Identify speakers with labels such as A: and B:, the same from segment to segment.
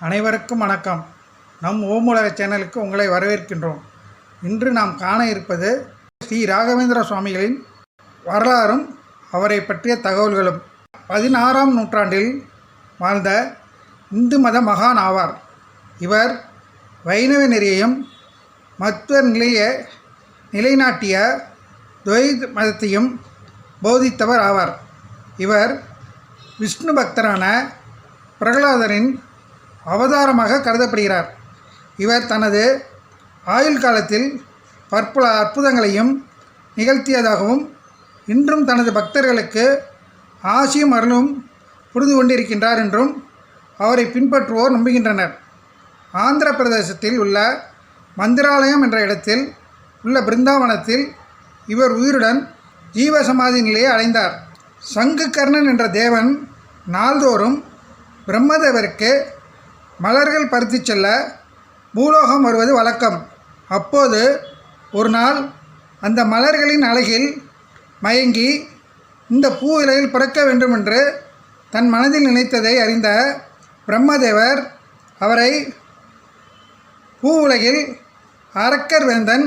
A: அனைவருக்கும் வணக்கம். நம் ஓமுலக சேனலுக்கு உங்களை வரவேற்கின்றோம். இன்று நாம் காண இருப்பது ஸ்ரீ ராகவேந்திர சுவாமிகளின் வரலாறும் அவரை பற்றிய தகவல்களும். பதினாறாம் நூற்றாண்டில் வாழ்ந்த இந்து மத மகான் ஆவார். இவர் வைணவ நெறியையும் மத்துவ நிலைய நிலைநாட்டிய துவைத மதத்தையும் போதித்தவர் ஆவார். இவர் விஷ்ணு பக்தரான பிரகலாதரின் அவதாரமாக கருதப்படுகிறார். இவர் தனது ஆயுள் காலத்தில் பற்பல அற்புதங்களையும் நிகழ்த்தியதாகவும் இன்றும் தனது பக்தர்களுக்கு ஆசியும் அருளும் புரிந்து கொண்டிருக்கின்றார் என்றும் அவரை பின்பற்றுவோர் நம்புகின்றனர். ஆந்திர பிரதேசத்தில் உள்ள மந்திராலயம் என்ற இடத்தில் உள்ள பிருந்தாவனத்தில் இவர் உயிருடன் ஜீவசமாதி நிலையை அடைந்தார். சங்கு கர்ணன் என்ற தேவன் நாள்தோறும் பிரம்மதேவருக்கு மலர்கள் பறித்துச் செல்ல பூலோகம் வருவது வழக்கம். அப்போது ஒரு நாள் அந்த மலர்களின் அழகில் மயங்கி இந்த பூ இலையில் பிறக்க வேண்டுமென்று தன் மனதில் நினைத்ததை அறிந்த பிரம்மதேவர் அவரை பூ உலகில் அரக்கர் வேந்தன்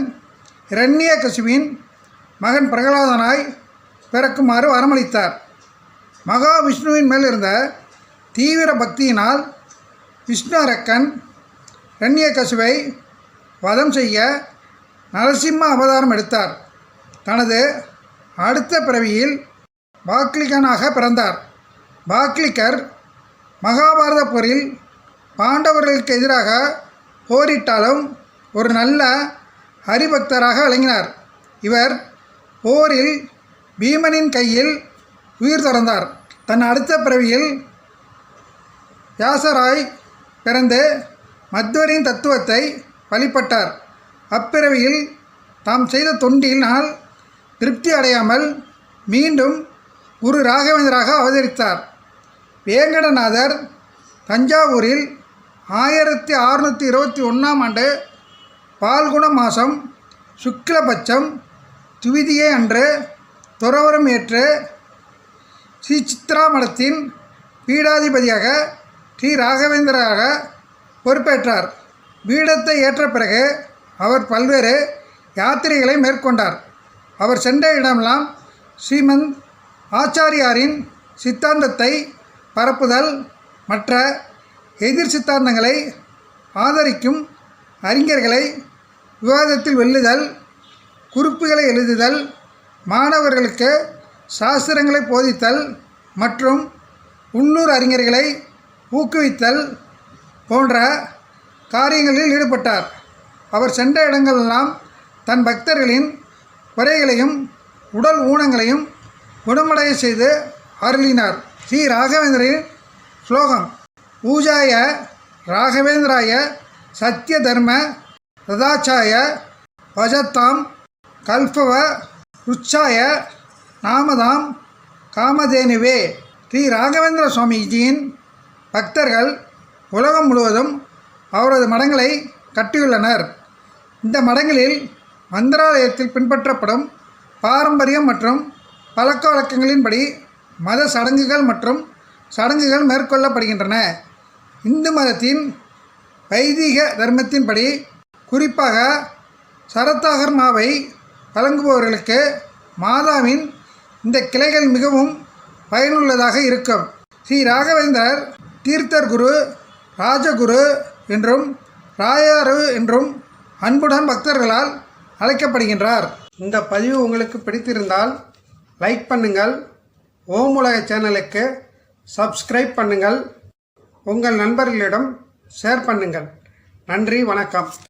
A: இரண்ய கசுவின் மகன் பிரகலாதனாய் பிறக்குமாறு வரமளித்தார். மகாவிஷ்ணுவின் மேல் இருந்த தீவிர பக்தியினால் விஷ்ணு ரண்ய கசுவை வதம் செய்ய நரசிம்ம அவதாரம் எடுத்தார். தனது அடுத்த பிறவியில் பாக்லிகனாக பிறந்தார். பாக்லிகர் மகாபாரத போரில் பாண்டவர்களுக்கு எதிராக போரிட்டாலும் ஒரு நல்ல ஹரிபக்தராக விளங்கினார். இவர் போரில் பீமனின் கையில் உயிர் திறந்தார். தன் அடுத்த பிறவியில் யாசராய் பிறந்து மத்வரின் தத்துவத்தை வழிபட்டார். அப்பிறவியில் தாம் செய்த தொண்டினால் திருப்தி அடையாமல் மீண்டும் குரு ராகவேந்தராக அவதரித்தார். வேங்கடநாதர் தஞ்சாவூரில் ஆயிரத்தி அறுநூற்றி இருபத்தி ஒன்றாம் ஆண்டு பால்குண மாதம் சுக்லபட்சம் துவிதியை அன்று துறவரம் ஏற்று ஸ்ரீ சித்ரா மடத்தின் பீடாதிபதியாக ஸ்ரீ ராகவேந்திராக பொறுப்பேற்றார். பீடத்தை ஏற்ற பிறகு அவர் பல்வேறு யாத்திரைகளை மேற்கொண்டார். அவர் சென்ற இடமெல்லாம் ஸ்ரீமந்த் ஆச்சாரியாரின் சித்தாந்தத்தை பரப்புதல் மற்ற எதிர் சித்தாந்தங்களை ஆதரிக்கும் அறிஞர்களை விவாதத்தில் வெல்லுதல் குறிப்புகளை எழுதுதல் மாணவர்களுக்கு சாஸ்திரங்களை போதித்தல் மற்றும் உள்ளூர் அறிஞர்களை ஊக்குவித்தல் போன்ற காரியங்களில் ஈடுபட்டார். அவர் சென்ற இடங்களெல்லாம் தன் பக்தர்களின் குறைகளையும் உடல் ஊனங்களையும் குணமடைய செய்து அருளினார். ஸ்ரீ ராகவேந்திரின் ஸ்லோகம் பூஜாய ராகவேந்திராய சத்ய தர்ம ரதாச்சாய பஜத்தாம் கல்பவ ருச்சாய நாமதாம் காமதேனுவே. ஸ்ரீ ராகவேந்திர சுவாமிஜியின் பக்தர்கள் உலகம் முழுவதும் அவரது மடங்களை கட்டியுள்ளனர். இந்த மடங்களில் மந்திராலயத்தில் பின்பற்றப்படும் பாரம்பரியம் மற்றும் பழக்க வழக்கங்களின்படி மத சடங்குகள் மற்றும் சடங்குகள் மேற்கொள்ளப்படுகின்றன. இந்து மதத்தின் வைதிக தர்மத்தின்படி குறிப்பாக சரத்தாகர்மாவை வழங்குபவர்களுக்கு மாதாவின் இந்த கிளைகள் மிகவும் பயனுள்ளதாக இருக்கும். ஸ்ரீ ராகவேந்தர் தீர்த்தர் குரு ராஜகுரு என்றும் ராயாறு என்றும் அன்புடன் பக்தர்களால் அழைக்கப்படுகின்றார். இந்த பதிவு உங்களுக்கு பிடித்திருந்தால் லைக் பண்ணுங்கள். ஓம் உலக சேனலுக்கு சப்ஸ்கிரைப் பண்ணுங்கள். உங்கள் நண்பர்களிடம் ஷேர் பண்ணுங்கள். நன்றி வணக்கம்.